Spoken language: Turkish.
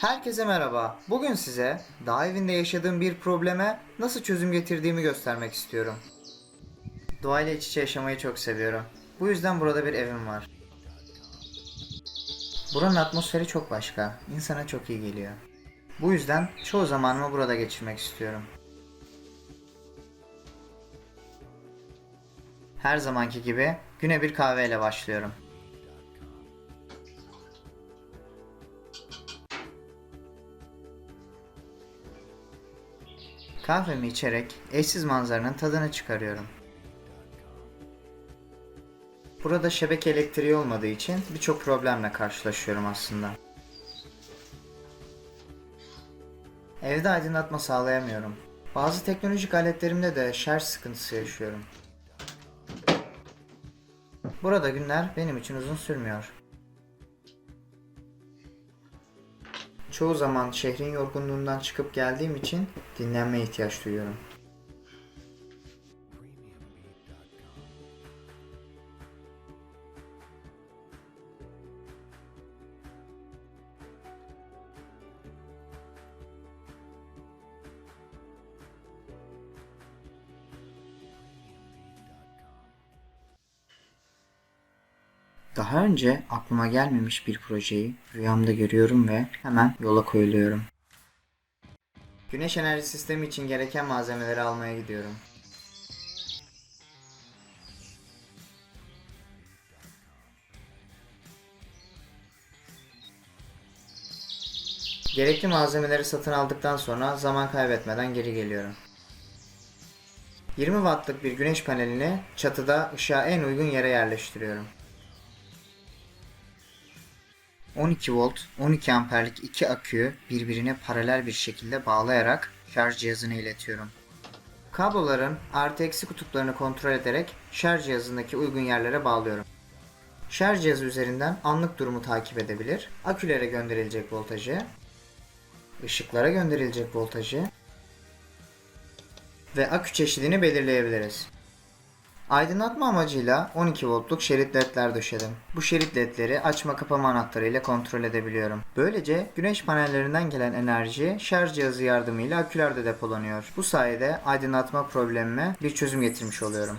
Herkese merhaba. Bugün size dağ evinde yaşadığım bir probleme nasıl çözüm getirdiğimi göstermek istiyorum. Doğayla iç içe yaşamayı çok seviyorum. Bu yüzden burada bir evim var. Buranın atmosferi çok başka. İnsana çok iyi geliyor. Bu yüzden çoğu zamanımı burada geçirmek istiyorum. Her zamanki gibi güne bir kahveyle başlıyorum. Kahvemi içerek eşsiz manzaranın tadını çıkarıyorum. Burada şebeke elektriği olmadığı için birçok problemle karşılaşıyorum aslında. Evde aydınlatma sağlayamıyorum. Bazı teknolojik aletlerimde de şarj sıkıntısı yaşıyorum. Burada günler benim için uzun sürmüyor. Çoğu zaman şehrin yorgunluğundan çıkıp geldiğim için dinlenmeye ihtiyaç duyuyorum. Daha önce aklıma gelmemiş bir projeyi rüyamda görüyorum ve hemen yola koyuluyorum. Güneş enerji sistemi için gereken malzemeleri almaya gidiyorum. Gerekli malzemeleri satın aldıktan sonra zaman kaybetmeden geri geliyorum. 20 wattlık bir güneş panelini çatıda ışığa en uygun yere yerleştiriyorum. 12 volt, 12 amperlik iki aküyü birbirine paralel bir şekilde bağlayarak şarj cihazına iletiyorum. Kabloların artı eksi kutuplarını kontrol ederek şarj cihazındaki uygun yerlere bağlıyorum. Şarj cihazı üzerinden anlık durumu takip edebilir, akülere gönderilecek voltajı, ışıklara gönderilecek voltajı ve akü çeşidini belirleyebiliriz. Aydınlatma amacıyla 12 voltluk şerit ledler döşedim. Bu şerit ledleri açma kapama anahtarı ile kontrol edebiliyorum. Böylece güneş panellerinden gelen enerji şarj cihazı yardımıyla akülerde depolanıyor. Bu sayede aydınlatma problemime bir çözüm getirmiş oluyorum.